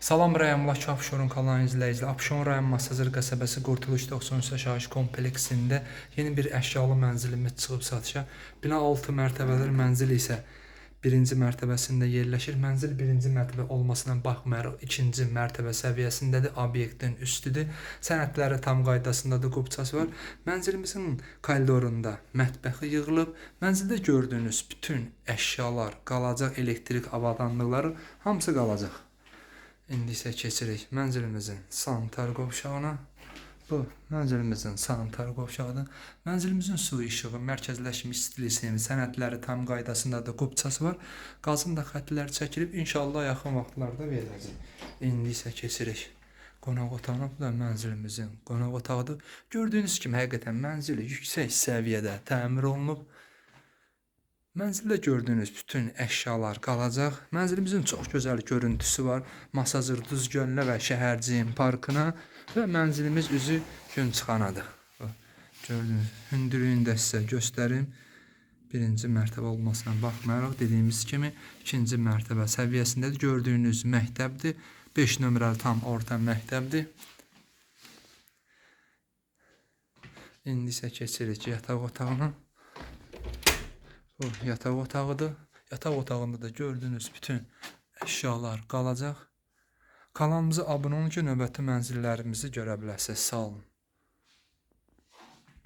Salam rayon Bakı Abşeron kanalının izləyiciləri. Abşeron rayon Masazır qəsəbəsi Qurtuluş 93 yaşayış kompleksində yeni bir əşyalı mənzilimiz çıxıb satışa. Bina 6 mərtəbəli mənzil isə birinci mərtəbəsində yerləşir. Mənzil birinci mərtəbə olmasına baxmayaraq ikinci mərtəbə səviyyəsindədir. Obyektin üstüdür. Sənədləri tam qaydasındadır, qubçası var. Mənzilimizin koridorunda mətbəxi yığılıb. Mənzildə gördüyünüz bütün əşyalar, qalacaq elektrik avadanlıqları hamısı qalacaq. İndi isə keçirik mənzilimizin sanitar qovşağına. Bu mənzilimizin sanitar qovşağıdır. Mənzilimizin su işığı, mərkəzləşmiş stil sistemi, sənədləri tam qaydasındadır, qubçası var. Qazın da xəttləri çəkilib, inşallah yaxın vaxtlarda veriləcək. İndi isə keçirik qonaq otağına. Bu da mənzilimizin qonaq otağıdır. Gördüyünüz kimi həqiqətən mənzil yüksək səviyyədə təmir olunub. Mənzildə gördüyünüz bütün əşyalar qalacaq. Mənzilimizin çox gözəl görüntüsü var. Masazır Duz gölünə və Şəhərciyin parkına və mənzilimiz üzü Günçıxanadır. Bax, Gördüyünüz hündürlüyünü də sizə göstərim. Birinci mərtəbə olmasına baxmayaraq dediyimiz kimi ikinci mərtəbə səviyyəsindədir. Gördüyünüz məktəbdir. 5 nömrəli tam orta məktəbdir. İndi isə keçirik yataq otağına. Bu yataq otağıdır. Yataq otağında da gördüyünüz bütün əşyalar qalacaq. Kanalımıza abunə olun ki, növbəti mənzillərimizi görə biləsiniz. Sağ olun.